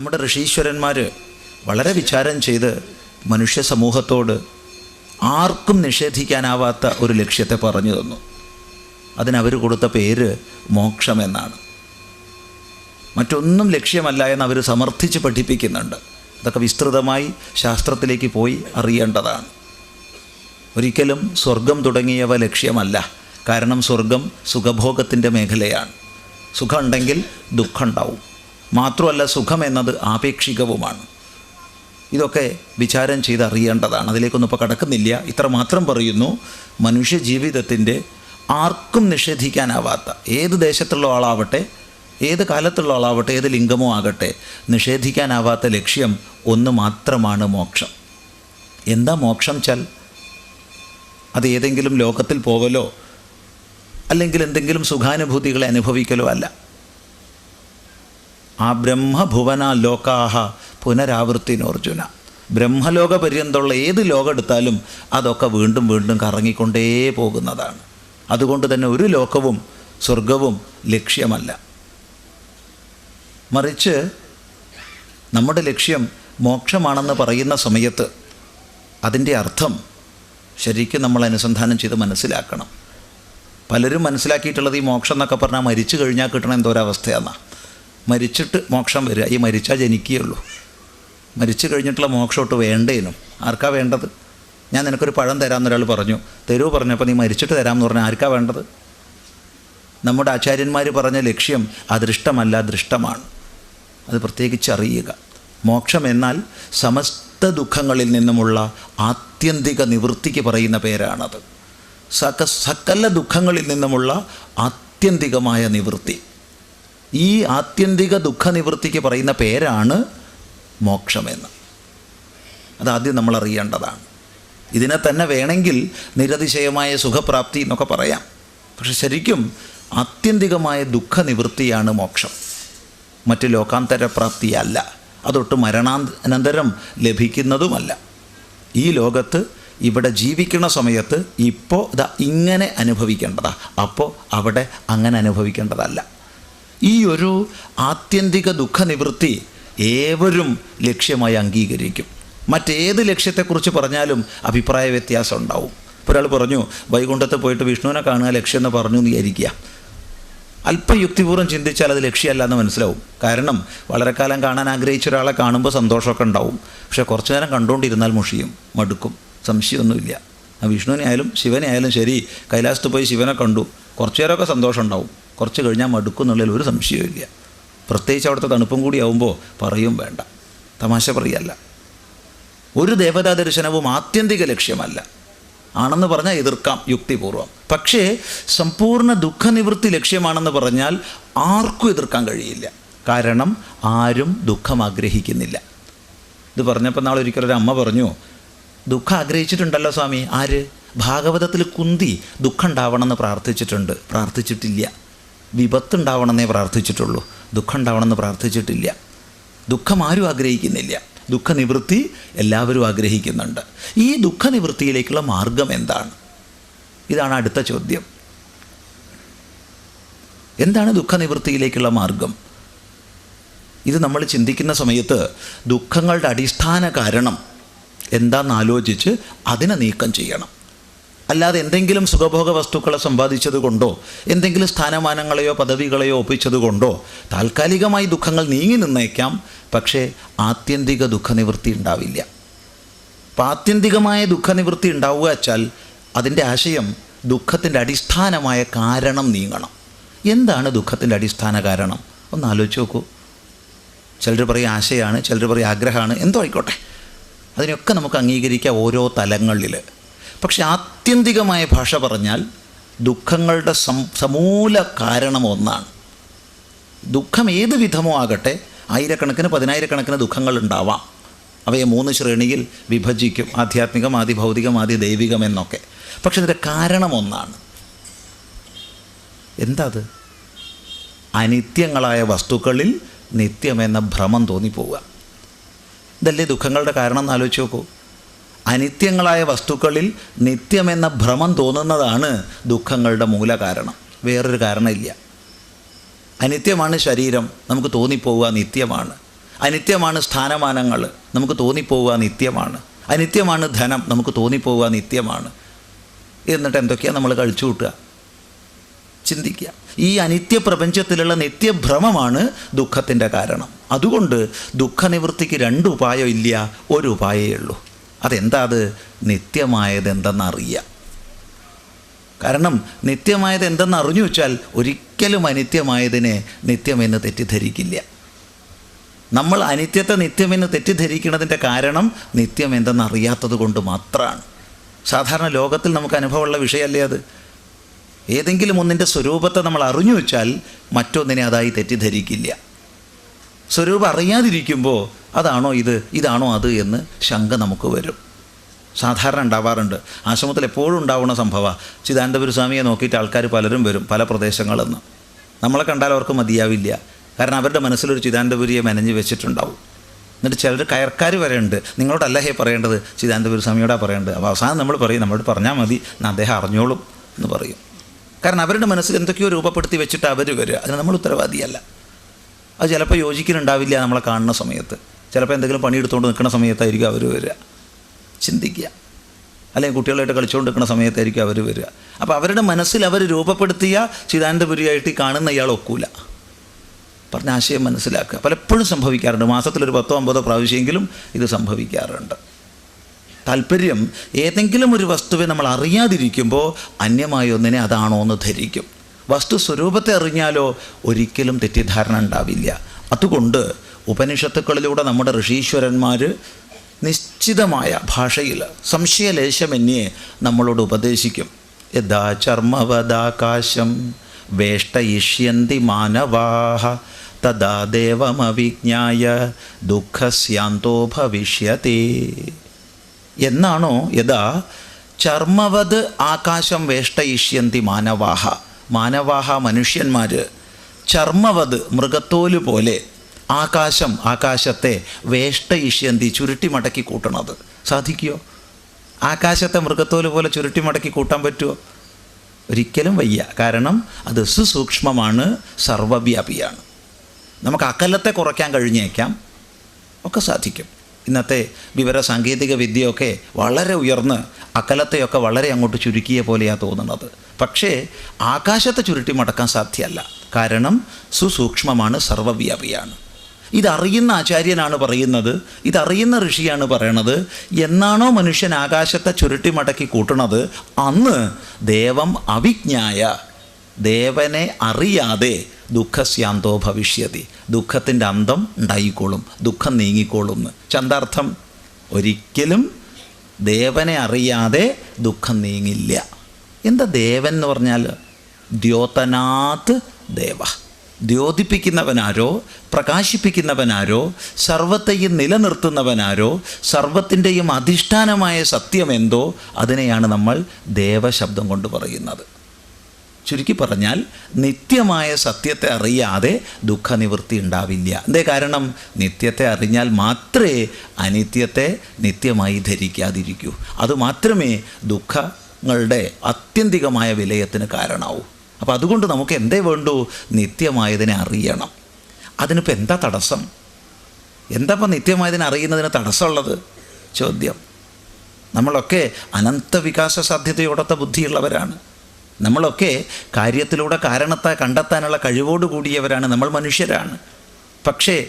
നമ്മുടെ ഋഷീശ്വരന്മാർ വളരെ വിചാരം ചെയ്ത് മനുഷ്യ സമൂഹത്തോട് ആർക്കും നിഷേധിക്കാനാവാത്ത ഒരു ലക്ഷ്യത്തെ പറഞ്ഞു തന്നു. അതിനവർ കൊടുത്ത പേര് മോക്ഷം എന്നാണ്. മറ്റൊന്നും ലക്ഷ്യമല്ല എന്ന് അവർ സമർത്ഥിച്ച് പഠിപ്പിക്കുന്നുണ്ട്. അതൊക്കെ വിസ്തൃതമായി ശാസ്ത്രത്തിലേക്ക് പോയി അറിയേണ്ടതാണ്. ഒരിക്കലും സ്വർഗം തുടങ്ങിയവ ലക്ഷ്യമല്ല. കാരണം സ്വർഗം സുഖഭോഗത്തിന്റെ മേഖലയാണ്. സുഖമുണ്ടെങ്കിൽ ദുഃഖം ഉണ്ടാവും മാത്രമല്ല സുഖം എന്നത് ആപേക്ഷികവുമാണ്. ഇതൊക്കെ വിചാരം ചെയ്ത് അറിയേണ്ടതാണ് അതിലേക്കൊന്നും ഇപ്പോൾ കടക്കുന്നില്ല. ഇത്ര മാത്രം പറയുന്നു മനുഷ്യ ജീവിതത്തിന്റെ ആർക്കും നിഷേധിക്കാനാവാത്ത ഏത് ദേശത്തുള്ള ആളാവട്ടെ ഏത് കാലത്തുള്ള ആളാവട്ടെ ഏത് ലിംഗമോ ആകട്ടെ നിഷേധിക്കാനാവാത്ത ലക്ഷ്യം ഒന്ന് മാത്രമാണ് മോക്ഷം. എന്താ മോക്ഷം ചാൽ? അത് ഏതെങ്കിലും ലോകത്തിൽ പോകലോ അല്ലെങ്കിൽ എന്തെങ്കിലും സുഖാനുഭൂതികളെ അനുഭവിക്കലോ അല്ല. ആ ബ്രഹ്മഭുവന ലോകാഹ പുനരാവൃത്തിനോർജുന. ബ്രഹ്മലോക പര്യന്തമുള്ള ഏത് ലോകം എടുത്താലും അതൊക്കെ വീണ്ടും വീണ്ടും കറങ്ങിക്കൊണ്ടേ പോകുന്നതാണ്. അതുകൊണ്ട് തന്നെ ഒരു ലോകവും സ്വർഗവും ലക്ഷ്യമല്ല. മറിച്ച് നമ്മുടെ ലക്ഷ്യം മോക്ഷമാണെന്ന് പറയുന്ന സമയത്ത് അതിന്റെ അർത്ഥം ശരിക്കും നമ്മൾ അനുസന്ധാനം ചെയ്ത് മനസ്സിലാക്കണം. പലരും മനസ്സിലാക്കിയിട്ടുള്ളത് ഈ മോക്ഷം എന്നൊക്കെ പറഞ്ഞാൽ മരിച്ചു കഴിഞ്ഞാൽ കിട്ടണം എന്തോ ഒരവസ്ഥയാണ് മരിച്ചിട്ട് മോക്ഷം വരിക. ഈ മരിച്ചാൽ ജനിക്കുകയുള്ളൂ. മരിച്ചു കഴിഞ്ഞിട്ടുള്ള മോക്ഷമൊട്ട് വേണ്ടേനും. ആർക്കാ വേണ്ടത്? ഞാൻ നിനക്കൊരു പഴം തരാമെന്ന് ഒരാൾ പറഞ്ഞു. തരൂ പറഞ്ഞപ്പോൾ നീ മരിച്ചിട്ട് തരാമെന്ന് പറഞ്ഞാൽ ആർക്കാ വേണ്ടത്? നമ്മുടെ ആചാര്യന്മാർ പറഞ്ഞ ലക്ഷ്യം അദൃഷ്ടമല്ല ദൃഷ്ടമാണ് അത് പ്രത്യേകിച്ച് അറിയുക. മോക്ഷം എന്നാൽ സമസ്ത ദുഃഖങ്ങളിൽ നിന്നുമുള്ള ആത്യന്തിക നിവൃത്തിക്ക് പറയുന്ന പേരാണത്. സക സകല ദുഃഖങ്ങളിൽ നിന്നുമുള്ള ആത്യന്തികമായ നിവൃത്തി. ഈ ആത്യന്തിക ദുഃഖനിവൃത്തിക്ക് പറയുന്ന പേരാണ് മോക്ഷമെന്ന്. അതാദ്യം നമ്മൾ അറിയേണ്ടതാണ് ഇതിനെ തന്നെ വേണമെങ്കിൽ നിരതിശയമായ സുഖപ്രാപ്തി എന്നൊക്കെ പറയാം. പക്ഷെ ശരിക്കും ആത്യന്തികമായ ദുഃഖനിവൃത്തിയാണ് മോക്ഷം. മറ്റ് ലോകാന്തര പ്രാപ്തിയല്ല അതൊട്ട് മരണാനന്തരം ലഭിക്കുന്നതുമല്ല. ഈ ലോകത്ത് ഇവിടെ ജീവിക്കുന്ന സമയത്ത് ഇപ്പോൾ ഇതാ ഇങ്ങനെ അനുഭവിക്കേണ്ടതാ. അപ്പോൾ അവിടെ അങ്ങനെ അനുഭവിക്കേണ്ടതല്ല. ഈ ഒരു ആത്യന്തിക ദുഃഖനിവൃത്തി ഏവരും ലക്ഷ്യമായി അംഗീകരിക്കും. മറ്റേത് ലക്ഷ്യത്തെക്കുറിച്ച് പറഞ്ഞാലും അഭിപ്രായ വ്യത്യാസം ഉണ്ടാവും. ഒരാൾ പറഞ്ഞു വൈകുണ്ഠത്ത് പോയിട്ട് വിഷ്ണുവിനെ കാണുക ലക്ഷ്യം എന്ന് പറഞ്ഞു എന്ന് വിചാരിക്കുക. അല്പയുക്തിപൂർവം ചിന്തിച്ചാൽ അത് ലക്ഷ്യമല്ല എന്ന് മനസ്സിലാവും. കാരണം വളരെ കാലം കാണാൻ ആഗ്രഹിച്ച ഒരാളെ കാണുമ്പോൾ സന്തോഷമൊക്കെ ഉണ്ടാവും. പക്ഷേ കുറച്ചു നേരം കണ്ടുകൊണ്ടിരുന്നാൽ മുഷിയും മടുക്കും. സംശയമൊന്നുമില്ല. ആ വിഷ്ണുവിനെ ആയാലും ശിവനെ ആയാലും ശരി കൈലാസത്ത് പോയി ശിവനെ കണ്ടു. കുറച്ചു നേരമൊക്കെ സന്തോഷം ഉണ്ടാവും. കുറച്ച് കഴിഞ്ഞാൽ മടുക്കും എന്നുള്ളതിൽ ഒരു സംശയവും ഇല്ല. പ്രത്യേകിച്ച് അവിടുത്തെ തണുപ്പും കൂടി ആവുമ്പോൾ പറയും വേണ്ട. തമാശ പറയല്ല. ഒരു ദേവതാ ദർശനവും ആത്യന്തിക ലക്ഷ്യമല്ല. ആണെന്ന് പറഞ്ഞാൽ എതിർക്കാം യുക്തിപൂർവം. പക്ഷേ സമ്പൂർണ ദുഃഖനിവൃത്തി ലക്ഷ്യമാണെന്ന് പറഞ്ഞാൽ ആർക്കും എതിർക്കാൻ കഴിയില്ല. കാരണം ആരും ദുഃഖം ആഗ്രഹിക്കുന്നില്ല. ഇത് പറഞ്ഞപ്പോൾ നാളെ ഒരു അമ്മ പറഞ്ഞു ദുഃഖം ആഗ്രഹിച്ചിട്ടുണ്ടല്ലോ സ്വാമി. ആര്? ഭാഗവതത്തിൽ കുന്തി ദുഃഖം ഉണ്ടാവണമെന്ന് പ്രാർത്ഥിച്ചിട്ടുണ്ട്. പ്രാർത്ഥിച്ചിട്ടില്ല. വിപത്ത് ഉണ്ടാവണമെന്നേ പ്രാർത്ഥിച്ചിട്ടുള്ളൂ. ദുഃഖം ഉണ്ടാവണമെന്ന് പ്രാർത്ഥിച്ചിട്ടില്ല. ദുഃഖം ആരും ആഗ്രഹിക്കുന്നില്ല. ദുഃഖനിവൃത്തി എല്ലാവരും ആഗ്രഹിക്കുന്നുണ്ട്. ഈ ദുഃഖനിവൃത്തിയിലേക്കുള്ള മാർഗം എന്താണ്? ഇതാണ് അടുത്ത ചോദ്യം. എന്താണ് ദുഃഖനിവൃത്തിയിലേക്കുള്ള മാർഗം? ഇത് നമ്മൾ ചിന്തിക്കുന്ന സമയത്ത് ദുഃഖങ്ങളുടെ അടിസ്ഥാന കാരണം എന്താണെന്ന് ആലോചിച്ച് അതിനെ നീക്കം ചെയ്യണം. അല്ലാതെ എന്തെങ്കിലും സുഖഭോഗ വസ്തുക്കളെ സമ്പാദിച്ചത് കൊണ്ടോ എന്തെങ്കിലും സ്ഥാനമാനങ്ങളെയോ പദവികളെയോ ഒപ്പിച്ചത് കൊണ്ടോ താൽക്കാലികമായി ദുഃഖങ്ങൾ നീങ്ങി നിന്നേക്കാം പക്ഷേ ആത്യന്തിക ദുഃഖനിവൃത്തി ഉണ്ടാവില്ല. അപ്പം ആത്യന്തികമായ ദുഃഖനിവൃത്തി ഉണ്ടാവുക വെച്ചാൽ അതിന്റെ ആശയം ദുഃഖത്തിന്റെ അടിസ്ഥാനമായ കാരണം നീങ്ങണം. എന്താണ് ദുഃഖത്തിന്റെ അടിസ്ഥാന കാരണം? ഒന്ന് ആലോചിച്ച് നോക്കൂ. ചിലർ പറയും ആശയാണ് ചിലർ പറയും ആഗ്രഹമാണ് എന്തോ ആയിക്കോട്ടെ. അതിനൊക്കെ നമുക്ക് അംഗീകരിക്കാം ഓരോ തലങ്ങളിൽ പക്ഷെ ആത്യന്തികമായ ഭാഷ പറഞ്ഞാൽ ദുഃഖങ്ങളുടെ സമൂല കാരണം ഒന്നാണ്. ദുഃഖം ഏത് വിധമോ ആകട്ടെ ആയിരക്കണക്കിന് പതിനായിരക്കണക്കിന് ദുഃഖങ്ങൾ ഉണ്ടാവാം അവയെ മൂന്ന് ശ്രേണിയിൽ വിഭജിക്കും ആധ്യാത്മികം ആദി ഭൗതികം ആദി ദൈവികം എന്നൊക്കെ. പക്ഷെ ഇതിന്റെ കാരണം ഒന്നാണ്. എന്താ അത് അനിത്യങ്ങളായ വസ്തുക്കളിൽ നിത്യമെന്ന ഭ്രമം തോന്നിപ്പോവുക. ഇതല്ലേ ദുഃഖങ്ങളുടെ കാരണം എന്ന് ആലോചിച്ച് നോക്കൂ. അനിത്യങ്ങളായ വസ്തുക്കളിൽ നിത്യമെന്ന ഭ്രമം തോന്നുന്നതാണ് ദുഃഖങ്ങളുടെ മൂല കാരണം വേറൊരു കാരണമില്ല. അനിത്യമാണ് ശരീരം നമുക്ക് തോന്നിപ്പോവുക നിത്യമാണ്. അനിത്യമാണ് സ്ഥാനമാനങ്ങൾ നമുക്ക് തോന്നിപ്പോവുക നിത്യമാണ്. അനിത്യമാണ് ധനം നമുക്ക് തോന്നിപ്പോവുക നിത്യമാണ്. എന്നിട്ട് എന്തൊക്കെയാണ് നമ്മൾ കഴിച്ചു കൂട്ടുക? ചിന്തിക്കുക. ഈ അനിത്യ പ്രപഞ്ചത്തിലുള്ള നിത്യഭ്രമമാണ് ദുഃഖത്തിന്റെ കാരണം. അതുകൊണ്ട് ദുഃഖനിവൃത്തിക്ക് രണ്ട് ഉപായം ഇല്ല ഒരു ഉപായമേ ഉള്ളൂ. അതെന്താ അത് നിത്യമായത് എന്തെന്നറിയാം കാരണം നിത്യമായത് എന്തെന്ന് അറിഞ്ഞു വെച്ചാൽ ഒരിക്കലും അനിത്യമായതിനെ നിത്യമെന്ന് തെറ്റിദ്ധരിക്കില്ല. നമ്മൾ അനിത്യത്തെ നിത്യമെന്ന് തെറ്റിദ്ധരിക്കുന്നതിന്റെ കാരണം നിത്യം എന്തെന്നറിയാത്തത് കൊണ്ട് മാത്രമാണ് സാധാരണ ലോകത്തിൽ നമുക്ക് അനുഭവമുള്ള വിഷയമല്ലേ അത്? ഏതെങ്കിലും ഒന്നിന്റെ സ്വരൂപത്തെ നമ്മൾ അറിഞ്ഞു വെച്ചാൽ മറ്റൊന്നിനെ അതായി തെറ്റിദ്ധരിക്കില്ല. സ്വരൂപം അറിയാതിരിക്കുമ്പോൾ അതാണോ ഇത്? ഇതാണോ അത് എന്ന് ശങ്ക നമുക്ക് വരും. സാധാരണ ഉണ്ടാവാറുണ്ട്. ആശ്രമത്തിൽ എപ്പോഴും ഉണ്ടാവുന്ന സംഭവമാണ് ചിദാനന്ദപുരസ്വാമിയെ നോക്കിയിട്ട് ആൾക്കാർ പലരും വരും പല പ്രദേശങ്ങളിൽ നിന്ന് നമ്മളെ കണ്ടാൽ അവർക്ക് മതിയാവില്ല. കാരണം അവരുടെ മനസ്സിലൊരു ചിദാനന്ദപുരിയെ മെനഞ്ഞ് വെച്ചിട്ടുണ്ടാവും. എന്നിട്ട് ചിലർ കയർക്കാർ വരെ ഉണ്ട്. നിങ്ങളോടല്ല ഹേ പറയേണ്ടത്? ചിദാനന്ദപുരസ്വാമിയോടാ പറയേണ്ടത്. അപ്പോൾ അവസാനം നമ്മൾ പറയും നമ്മളോട് പറഞ്ഞാൽ മതി. അദ്ദേഹം അറിഞ്ഞോളും എന്ന് പറയും. കാരണം അവരുടെ മനസ്സിൽ എന്തൊക്കെയോ രൂപപ്പെടുത്തി വെച്ചിട്ട് അവർ വരിക അതിന് നമ്മൾ ഉത്തരവാദിയല്ല. അത് ചിലപ്പോൾ യോജിക്കുന്നുണ്ടാവില്ല നമ്മളെ കാണുന്ന സമയത്ത്. ചിലപ്പോൾ എന്തെങ്കിലും പണിയെടുത്തുകൊണ്ട് നിൽക്കുന്ന സമയത്തായിരിക്കും അവർ വരിക. ചിന്തിക്കുക. അല്ലെങ്കിൽ കുട്ടികളായിട്ട് കളിച്ചുകൊണ്ട് നിൽക്കുന്ന സമയത്തായിരിക്കും അവർ വരിക. അപ്പോൾ അവരുടെ മനസ്സിൽ അവർ രൂപപ്പെടുത്തിയ ചിദാനന്ദപുരിയായിട്ട് കാണുന്ന ഇയാൾ ഒക്കൂല. പറഞ്ഞ ആശയം മനസ്സിലാക്കുക. പലപ്പോഴും സംഭവിക്കാറുണ്ട്. മാസത്തിലൊരു പത്തോ അമ്പതോ പ്രാവശ്യമെങ്കിലും ഇത് സംഭവിക്കാറുണ്ട്. താല്പര്യം ഏതെങ്കിലും ഒരു വസ്തുവെ നമ്മൾ അറിയാതിരിക്കുമ്പോൾ അന്യമായ ഒന്നിനെ അതാണോ എന്ന് ധരിക്കും. വസ്തു സ്വരൂപത്തെ അറിഞ്ഞാലോ ഒരിക്കലും തെറ്റിദ്ധാരണ ഉണ്ടാവില്ല. അതുകൊണ്ട് ഉപനിഷത്തുക്കളിലൂടെ നമ്മുടെ ഋഷീശ്വരന്മാർ നിശ്ചിതമായ ഭാഷയിൽ സംശയലേശമന്യേ നമ്മളോട് ഉപദേശിക്കും. യഥാ ചർമ്മവദാകാശം വേഷ്ടയിഷ്യന്തി മാനവാഹ തഥാ ദേവമവിജ്ഞായ ദുഃഖസ്യാന്തോ ഭവിഷ്യത്തെ എന്നാണോ? യഥാ ചർമ്മവത് ആകാശം വേഷ്ടയിഷ്യന്തി മാനവാഹ. മാനവാഹ മനുഷ്യന്മാർ ചർമ്മവത് മൃഗത്തോൽ പോലെ ആകാശം ആകാശത്തെ വേഷ്ടയിഷ്യന്തി ചുരുട്ടി മടക്കി കൂട്ടണത്. സാധിക്കുമോ ആകാശത്തെ മൃഗത്തോൽ പോലെ ചുരുട്ടി മടക്കി കൂട്ടാൻ പറ്റുമോ ഒരിക്കലും വയ്യ. കാരണം അത് സുസൂക്ഷ്മമാണ് സർവവ്യാപിയാണ്. നമുക്ക് അകലത്തെ കുറയ്ക്കാൻ കഴിഞ്ഞേക്കാം. ഒക്കെ സാധിക്കും. ഇന്നത്തെ വിവര സാങ്കേതിക വിദ്യയൊക്കെ വളരെ ഉയർന്ന് അക്കലത്തെയൊക്കെ വളരെ അങ്ങോട്ട് ചുരുക്കിയ പോലെയാണ് തോന്നുന്നത്. പക്ഷേ ആകാശത്തെ ചുരുട്ടി മടക്കാൻ സാധ്യമല്ല കാരണം സുസൂക്ഷ്മമാണ് സർവവ്യാപിയാണ്. ഇതറിയുന്ന ആചാര്യനാണ് പറയുന്നത് ഇതറിയുന്ന ഋഷിയാണ് പറയണത് എന്നാണോ മനുഷ്യൻ ആകാശത്തെ ചുരുട്ടി മടക്കി കൂട്ടണത്? അന്ന് ദേവം അവിജ്ഞായ ദേവനെ അറിയാതെ ദുഃഖസ്യാന്തോ ഭവിഷ്യതി. ദുഃഖത്തിന്റെ അന്തം ഉണ്ടായിക്കോളും ദുഃഖം നീങ്ങിക്കോളും എന്ന്. ചന്താർത്ഥം ഒരിക്കലും ദേവനെ അറിയാതെ ദുഃഖം നീങ്ങില്ല. എന്താ ദേവൻ എന്ന് പറഞ്ഞാൽ ദ്യോതനാത് ദേവ? ദ്യോതിപ്പിക്കുന്നവനാരോ പ്രകാശിപ്പിക്കുന്നവനാരോ സർവത്തെയും നിലനിർത്തുന്നവനാരോ സർവത്തിന്റെയും അധിഷ്ഠാനമായ സത്യമെന്തോ അതിനെയാണ് നമ്മൾ ദേവശബ്ദം കൊണ്ട് പറയുന്നത്. ചുരുക്കി പറഞ്ഞാൽ നിത്യമായ സത്യത്തെ അറിയാതെ ദുഃഖനിവൃത്തി ഉണ്ടാവില്ല. എന്തേ കാരണം? നിത്യത്തെ അറിഞ്ഞാൽ മാത്രമേ അനിത്യത്തെ നിത്യമായി ധരിക്കാതിരിക്കൂ. അതുമാത്രമേ ദുഃഖങ്ങളുടെ അത്യന്തികമായ വിലയത്തിന് കാരണമാവൂ അപ്പോൾ അതുകൊണ്ട് നമുക്ക് എന്തേ വേണ്ടൂ? നിത്യമായതിനെ അറിയണം. അതിനിപ്പോൾ എന്താ തടസ്സം? എന്താ ഇപ്പം നിത്യമായതിനെ അറിയുന്നതിന് തടസ്സമുള്ളത്? ചോദ്യം. നമ്മളൊക്കെ അനന്ത വികാസ സാധ്യതയോടൊത്ത ബുദ്ധിയുള്ളവരാണ്. നമ്മളൊക്കെ കാര്യത്തിലൂടെ കാരണത്തെ കണ്ടെത്താനുള്ള കഴിവോട് കൂടിയവരാണ് നമ്മൾ മനുഷ്യരാണ്. പക്ഷേ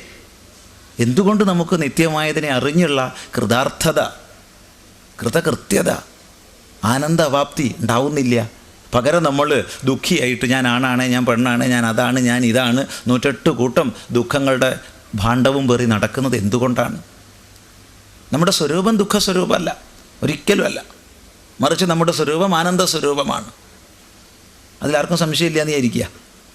എന്തുകൊണ്ട് നമുക്ക് നിത്യമായതിനെ അറിഞ്ഞുള്ള കൃതാർത്ഥത കൃതകൃത്യത ആനന്ദവാപ്തി ഉണ്ടാവുന്നില്ല? പകരം നമ്മൾ ദുഃഖിയായിട്ട് ഞാൻ ആണാണ് ഞാൻ പെണ്ണാണ് ഞാൻ അതാണ് ഞാൻ ഇതാണ് നൂറ്റെട്ട് കൂട്ടം ദുഃഖങ്ങളുടെ ഭാണ്ഡവും പേറി നടക്കുന്നത് എന്തുകൊണ്ടാണ്? നമ്മുടെ സ്വരൂപം ദുഃഖ ദുഃഖസ്വരൂപമല്ല ഒരിക്കലുമല്ല. മറിച്ച് നമ്മുടെ സ്വരൂപം ആനന്ദ സ്വരൂപമാണ് അതിലാർക്കും സംശയമില്ല എന്ന് വിചാരിക്കുക.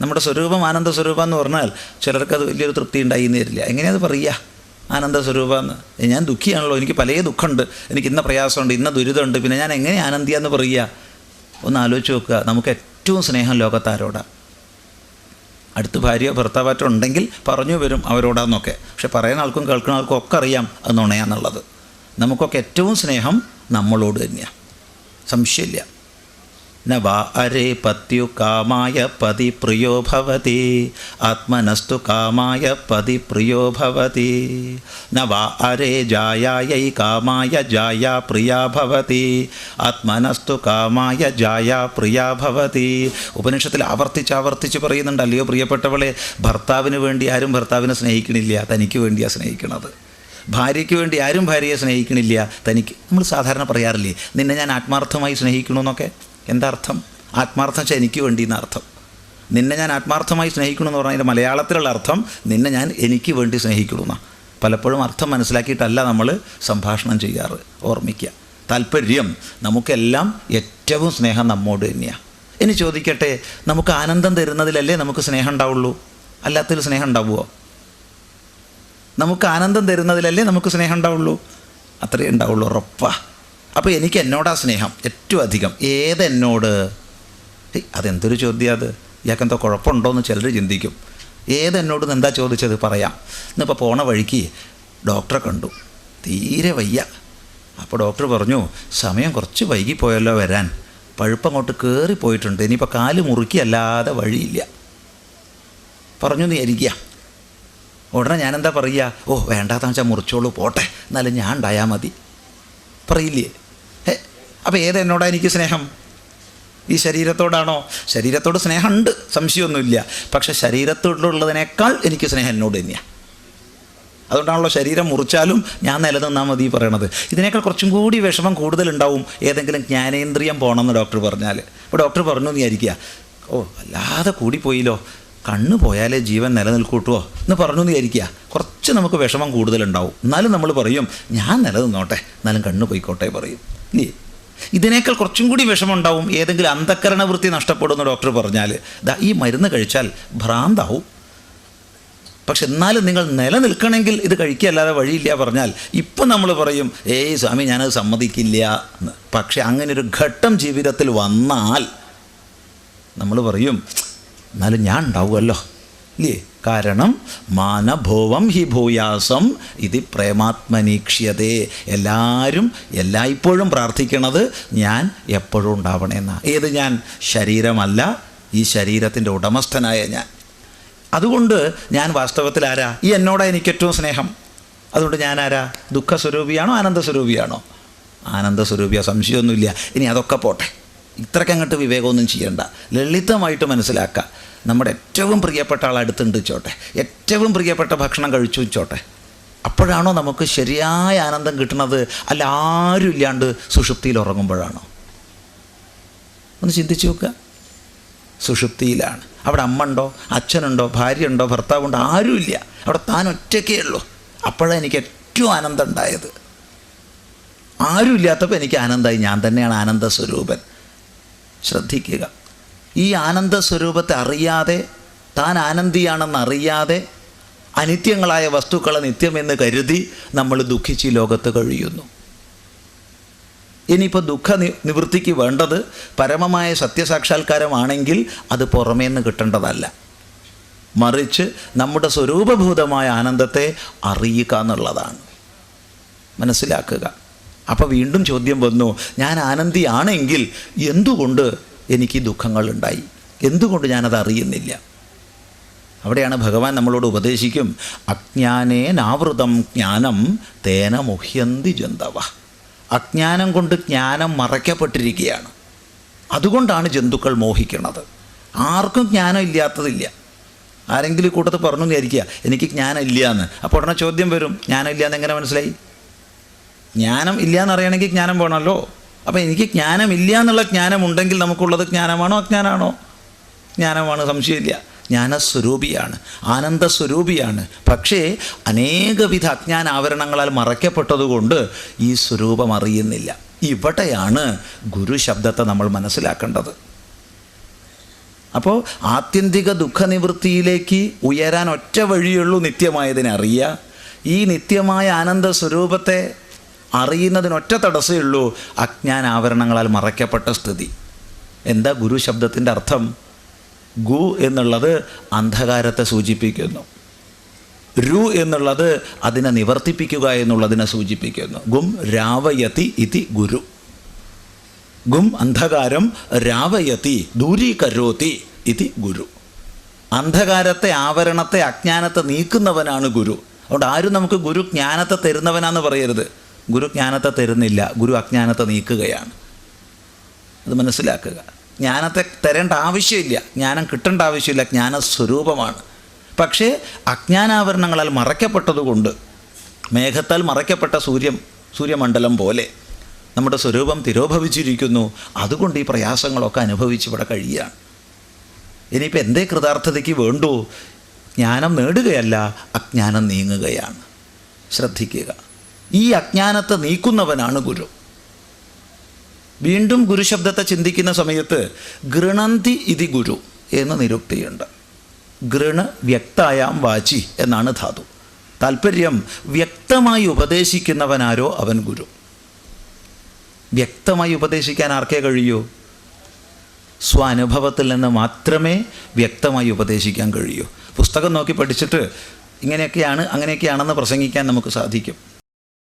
നമ്മുടെ സ്വരൂപം ആനന്ദ സ്വരൂപം എന്ന് പറഞ്ഞാൽ ചിലർക്ക് അത് വലിയൊരു തൃപ്തി ഉണ്ടായി എന്ന് വരില്ല എങ്ങനെയത് പറയുക? ആനന്ദ സ്വരൂപമെന്ന് ഞാൻ ദുഃഖിയാണല്ലോ എനിക്ക് പല ദുഃഖമുണ്ട് എനിക്ക് ഇന്ന പ്രയാസമുണ്ട് ഇന്ന ദുരിതമുണ്ട് പിന്നെ ഞാൻ എങ്ങനെ ആനന്ദിയാന്ന് പറയുക? ഒന്ന് ആലോചിച്ച് നോക്കുക. നമുക്ക് ഏറ്റവും സ്നേഹം ലോകത്താരോടാണ് അടുത്ത് ഭാര്യ ഭർത്താവാറ്റം ഉണ്ടെങ്കിൽ പറഞ്ഞു വരും അവരോടാന്നൊക്കെ. പക്ഷെ പറയുന്ന ആൾക്കും കേൾക്കുന്ന ആൾക്കും ഒക്കെ അറിയാം അത് നുണയാന്നുള്ളത്. നമുക്കൊക്കെ ഏറ്റവും സ്നേഹം നമ്മളോട് തന്നെയാണ് സംശയമില്ല. അരേ പത്യു കാമായ പതി പ്രിയോ ഭവതി. ആത്മനസ്തു കാമായ പതി പ്രിയോ ഭവതി. അരേ ജായായൈ കാമായ ജായ പ്രിയാ ഭവതി. ആത്മനസ്തു കാമായ ജായ പ്രിയാ ഭവതി. ഉപനിഷത്തിൽ ആവർത്തിച്ച് ആവർത്തിച്ച് പറയുന്നുണ്ട് അല്ലയോ പ്രിയപ്പെട്ടവളെ ഭർത്താവിന് വേണ്ടി ആരും ഭർത്താവിനെ സ്നേഹിക്കണില്ല തനിക്ക് വേണ്ടിയാണ് സ്നേഹിക്കണത്. ഭാര്യയ്ക്ക് വേണ്ടി ആരും ഭാര്യയെ സ്നേഹിക്കണില്ല തനിക്ക്. നമ്മൾ സാധാരണ പറയാറില്ലേ നിന്നെ ഞാൻ ആത്മാർത്ഥമായി സ്നേഹിക്കണമെന്നൊക്കെ എന്താ അർത്ഥം ആത്മാർത്ഥം എനിക്ക് വേണ്ടി എന്ന അർത്ഥം. നിന്നെ ഞാൻ ആത്മാർത്ഥമായി സ്നേഹിക്കണമെന്ന് പറഞ്ഞാൽ അതിന്റെ മലയാളത്തിലുള്ള അർത്ഥം. നിന്നെ ഞാൻ എനിക്ക് വേണ്ടി സ്നേഹിക്കണമെന്ന. പലപ്പോഴും അർത്ഥം മനസ്സിലാക്കിയിട്ടല്ല നമ്മൾ സംഭാഷണം ചെയ്യാറ്. ഓർമ്മിക്കുക. താല്പര്യം നമുക്കെല്ലാം ഏറ്റവും സ്നേഹം നമ്മോട് തന്നെയാണ് ഇനി ചോദിക്കട്ടെ നമുക്ക് ആനന്ദം തരുന്നതിലല്ലേ നമുക്ക് സ്നേഹം ഉണ്ടാവുള്ളൂ? അല്ലാത്തതിൽ സ്നേഹം ഉണ്ടാവുമോ നമുക്ക് ആനന്ദം തരുന്നതിലല്ലേ നമുക്ക് സ്നേഹം ഉണ്ടാവുള്ളൂ? അത്രയേ ഉണ്ടാവുള്ളൂ ഉറപ്പാ. അപ്പോൾ എനിക്ക് എന്നോടാ സ്നേഹം ഏറ്റവും അധികം. ഏതെന്നോട് അതെന്തൊരു ചോദ്യം അത്? ഇയാൾക്കെന്തോ കുഴപ്പമുണ്ടോ എന്ന് ചിലർ ചിന്തിക്കും ഏതെന്നോട് എന്താ ചോദിച്ചത് പറയാം. ഇന്നിപ്പോൾ പോണ വഴിക്ക് ഡോക്ടറെ കണ്ടു. തീരെ വയ്യ. അപ്പോൾ ഡോക്ടർ പറഞ്ഞു സമയം കുറച്ച് വൈകിപ്പോയല്ലോ വരാൻ. പഴുപ്പങ്ങോട്ട് കയറിപ്പോയിട്ടുണ്ട് ഇനിയിപ്പോൾ കാൽ മുറുക്കിയല്ലാതെ വഴിയില്ല. പറഞ്ഞു നീ ഇരിക്കുക ഉടനെ ഞാനെന്താ പറയുക? ഓ വേണ്ടാത്ത വെച്ചാൽ മുറിച്ചോളൂ പോട്ടെ. എന്നാലും ഞാൻ ഉണ്ടായാൽ മതി. പറയില്ലേ? അപ്പോൾ ഏത് എന്നോടാ എനിക്ക് സ്നേഹം? ഈ ശരീരത്തോടാണോ? ശരീരത്തോട് സ്നേഹമുണ്ട് സംശയമൊന്നുമില്ല. പക്ഷെ ശരീരത്തോടുള്ളതിനേക്കാൾ എനിക്ക് സ്നേഹം എന്നോട് തന്നെയാണ് അതുകൊണ്ടാണല്ലോ ശരീരം മുറിച്ചാലും ഞാൻ നിലനിന്നാൽ മതി പറയണത്. ഇതിനേക്കാൾ കുറച്ചും കൂടി വിഷമം കൂടുതലുണ്ടാവും ഏതെങ്കിലും ജ്ഞാനേന്ദ്രിയം പോകണമെന്ന് ഡോക്ടർ പറഞ്ഞാൽ ഇപ്പോൾ ഡോക്ടർ പറഞ്ഞു നീ വിചാരിക്കുക ഓ അല്ലാതെ കൂടിപ്പോയില്ലോ കണ്ണ് പോയാലേ ജീവൻ നിലനിൽക്കൂട്ടുവോ എന്ന് പറഞ്ഞു നീ വിചാരിക്കുക. കുറച്ച് നമുക്ക് വിഷമം കൂടുതലുണ്ടാവും. എന്നാലും നമ്മൾ പറയും ഞാൻ നിലനിന്നോട്ടെ. എന്നാലും കണ്ണ് പോയിക്കോട്ടെ പറയും. ഇല്ലേ? ഇതിനേക്കാൾ കുറച്ചും കൂടി വിഷമം ഉണ്ടാവും ഏതെങ്കിലും അന്ധക്കരണ വൃത്തി നഷ്ടപ്പെടുമെന്ന് ഡോക്ടർ പറഞ്ഞാൽ. ദാ ഈ മരുന്ന് കഴിച്ചാൽ ഭ്രാന്താവും. പക്ഷെ എന്നാലും നിങ്ങൾ നിലനിൽക്കണമെങ്കിൽ ഇത് കഴിക്കുകയല്ലാതെ വഴിയില്ല പറഞ്ഞാൽ ഇപ്പം നമ്മൾ പറയും ഏയ് സ്വാമി ഞാനത് സമ്മതിക്കില്ല എന്ന്. പക്ഷെ അങ്ങനെ ഒരു ഘട്ടം ജീവിതത്തിൽ വന്നാൽ നമ്മൾ പറയും എന്നാലും ഞാൻ ഉണ്ടാവുമല്ലോ. ഇല്ലേ? കാരണം മാനഭോവം ഹി ഭൂയാസം ഇത് പ്രേമാത്മനീക്ഷ്യതേ. എല്ലാവരും എല്ലായ്പ്പോഴും പ്രാർത്ഥിക്കണത് ഞാൻ എപ്പോഴും ഉണ്ടാവണമെന്നാ ഏത് ഞാൻ ശരീരമല്ല ഈ ശരീരത്തിന്റെ ഉടമസ്ഥനായ ഞാൻ. അതുകൊണ്ട് ഞാൻ വാസ്തവത്തിൽ ആരാ? ഈ എന്നോടാ എനിക്ക് ഏറ്റവും സ്നേഹം. അതുകൊണ്ട് ഞാൻ ആരാ ദുഃഖസ്വരൂപിയാണോ ആനന്ദസ്വരൂപിയാണോ? ആനന്ദസ്വരൂപിയ സംശയമൊന്നുമില്ല. ഇനി അതൊക്കെ പോട്ടെ. ഇത്രക്കങ്ങോട്ട് വിവേകമൊന്നും ചെയ്യണ്ട. ലളിതമായിട്ട് മനസ്സിലാക്കുക നമ്മുടെ ഏറ്റവും പ്രിയപ്പെട്ട ആൾ അടുത്തുണ്ട് ചോട്ടെ. ഏറ്റവും പ്രിയപ്പെട്ട ഭക്ഷണം കഴിച്ചു ചോട്ടെ. അപ്പോഴാണോ നമുക്ക് ശരിയായ ആനന്ദം കിട്ടുന്നത്? അല്ല ആരും ഇല്ലാണ്ട് സുഷുപ്തിയിൽ ഉറങ്ങുമ്പോഴാണോ? ഒന്ന് ചിന്തിച്ചു നോക്കുക. സുഷുപ്തിയിലാണ്. അവിടെ അമ്മ ഉണ്ടോ? അച്ഛനുണ്ടോ? ഭാര്യയുണ്ടോ? ഭർത്താവുണ്ടോ? ആരുമില്ല അവിടെ താൻ ഒറ്റയ്ക്കേ ഉള്ളൂ. അപ്പോഴാണ് എനിക്ക് ഏറ്റവും ആനന്ദം ഉണ്ടായത്. ആരുമില്ലാത്തപ്പോൾ എനിക്ക് ആനന്ദമായി. ഞാൻ തന്നെയാണ് ആനന്ദ സ്വരൂപൻ ശ്രദ്ധിക്കുക. ഈ ആനന്ദ സ്വരൂപത്തെ അറിയാതെ താൻ ആനന്ദിയാണെന്ന് അറിയാതെ അനിത്യങ്ങളായ വസ്തുക്കളെ നിത്യമെന്ന് കരുതി നമ്മൾ ദുഃഖിച്ച് ലോകത്ത് കഴിയുന്നു. ഇനിയിപ്പോൾ ദുഃഖ നിവൃത്തിക്ക് വേണ്ടത് പരമമായ സത്യസാക്ഷാത്കാരമാണെങ്കിൽ അത് പുറമേ നിന്ന് കിട്ടേണ്ടതല്ല. മറിച്ച് നമ്മുടെ സ്വരൂപഭൂതമായ ആനന്ദത്തെ അറിയുക എന്നുള്ളതാണ്. മനസ്സിലാക്കുക. അപ്പോൾ വീണ്ടും ചോദ്യം വന്നു ഞാൻ ആനന്ദിയാണെങ്കിൽ എന്തുകൊണ്ട് എനിക്ക് ദുഃഖങ്ങളുണ്ടായി. എന്തുകൊണ്ട് ഞാനത് അറിയുന്നില്ല? അവിടെയാണ് ഭഗവാൻ നമ്മളോട് ഉപദേശിക്കും അജ്ഞാനേനാവൃതം ജ്ഞാനം തേന മുഹ്യന്തി ജന്തവ. അജ്ഞാനം കൊണ്ട് ജ്ഞാനം മറയ്ക്കപ്പെട്ടിരിക്കുകയാണ്. അതുകൊണ്ടാണ് ജന്തുക്കൾ മോഹിക്കുന്നത്. ആർക്കും ജ്ഞാനം ഇല്ലാത്തതില്ല. ആരെങ്കിലും കൂട്ടത്ത് പറഞ്ഞു വിചാരിക്കുക എനിക്ക് ജ്ഞാനം ഇല്ല എന്ന് അപ്പോൾ ഉടനെ ചോദ്യം വരും ജ്ഞാനം ഇല്ല എന്ന് എങ്ങനെ മനസ്സിലായി? ജ്ഞാനം ഇല്ല എന്നറിയണമെങ്കിൽ ജ്ഞാനം വേണമല്ലോ. അപ്പോൾ എനിക്ക് ജ്ഞാനം ഇല്ല എന്നുള്ള ജ്ഞാനം ഉണ്ടെങ്കിൽ നമുക്കുള്ളത് ജ്ഞാനമാണോ അജ്ഞാനമാണോ ജ്ഞാനമാണ് സംശയമില്ല. ജ്ഞാനസ്വരൂപിയാണ് ആനന്ദസ്വരൂപിയാണ്. പക്ഷേ അനേകവിധ അജ്ഞാന ആവരണങ്ങളാൽ മറയ്ക്കപ്പെട്ടതുകൊണ്ട് ഈ സ്വരൂപം അറിയുന്നില്ല. ഇവിടെയാണ് ഗുരു ശബ്ദത്തെ നമ്മൾ മനസ്സിലാക്കേണ്ടത്. അപ്പോൾ ആത്യന്തിക ദുഃഖനിവൃത്തിയിലേക്ക് ഉയരാൻ ഒറ്റ വഴിയുള്ളൂ നിത്യമായതിനെ അറിയുക ഈ നിത്യമായ ആനന്ദ സ്വരൂപത്തെ അറിയുന്നതിനൊറ്റ തടസ്സമേ ഉള്ളൂ അജ്ഞാന ആവരണങ്ങളാൽ മറയ്ക്കപ്പെട്ട സ്ഥിതി. എന്താ ഗുരു ശബ്ദത്തിന്റെ അർത്ഥം? ഗു എന്നുള്ളത് അന്ധകാരത്തെ സൂചിപ്പിക്കുന്നു. രു എന്നുള്ളത് അതിനെ നിവർത്തിപ്പിക്കുക എന്നുള്ളതിനെ സൂചിപ്പിക്കുന്നു. ഗും രാവയതി ഇതി ഗുരു. ഗും അന്ധകാരം രാവയതി ദൂരീകരോതി ഇതി ഗുരു. അന്ധകാരത്തെ ആവരണത്തെ അജ്ഞാനത്തെ നീക്കുന്നവനാണ് ഗുരു. അതുകൊണ്ട് ആരും നമുക്ക് ഗുരു ജ്ഞാനത്തെ തരുന്നവനാന്ന് പറയരുത്. ഗുരു ജ്ഞാനത്തെ തരുന്നില്ല ഗുരു അജ്ഞാനത്തെ നീക്കുകയാണ്. അത് മനസ്സിലാക്കുക. ജ്ഞാനത്തെ തരേണ്ട ആവശ്യമില്ല. ജ്ഞാനം കിട്ടേണ്ട ആവശ്യമില്ല. ജ്ഞാനസ്വരൂപമാണ് പക്ഷേ അജ്ഞാനാവരണങ്ങളാൽ മറയ്ക്കപ്പെട്ടതുകൊണ്ട് മേഘത്താൽ മറയ്ക്കപ്പെട്ട സൂര്യൻ സൂര്യമണ്ഡലം പോലെ നമ്മുടെ സ്വരൂപം തിരോഭവിച്ചിരിക്കുന്നു. അതുകൊണ്ട് ഈ പ്രയാസങ്ങളൊക്കെ അനുഭവിച്ച് ഇവിടെ കഴിയുകയാണ്. ഇനിയിപ്പോൾ എന്തേ കൃതാർത്ഥതയ്ക്ക് വേണ്ടു? ജ്ഞാനം നേടുകയല്ല അജ്ഞാനം നീങ്ങുകയാണ്. ശ്രദ്ധിക്കുക. ഈ അജ്ഞാനത്തെ നീക്കുന്നവനാണ് ഗുരു. വീണ്ടും ഗുരുശബ്ദത്തെ ചിന്തിക്കുന്ന സമയത്ത് ഗൃണന്തി ഇതി ഗുരു എന്ന് നിരുക്തിയുണ്ട്. ഗൃണ വ്യക്തായാം വാചി എന്നാണ് ധാതു. താല്പര്യം വ്യക്തമായി ഉപദേശിക്കുന്നവനാരോ അവൻ ഗുരു. വ്യക്തമായി ഉപദേശിക്കാൻ ആർക്കേ കഴിയൂ? സ്വാനുഭവത്തിൽ നിന്ന് മാത്രമേ വ്യക്തമായി ഉപദേശിക്കാൻ കഴിയൂ. പുസ്തകം നോക്കി പഠിച്ചിട്ട് ഇങ്ങനെയൊക്കെയാണ് അങ്ങനെയൊക്കെയാണെന്ന് പ്രസംഗിക്കാൻ നമുക്ക് സാധിക്കും.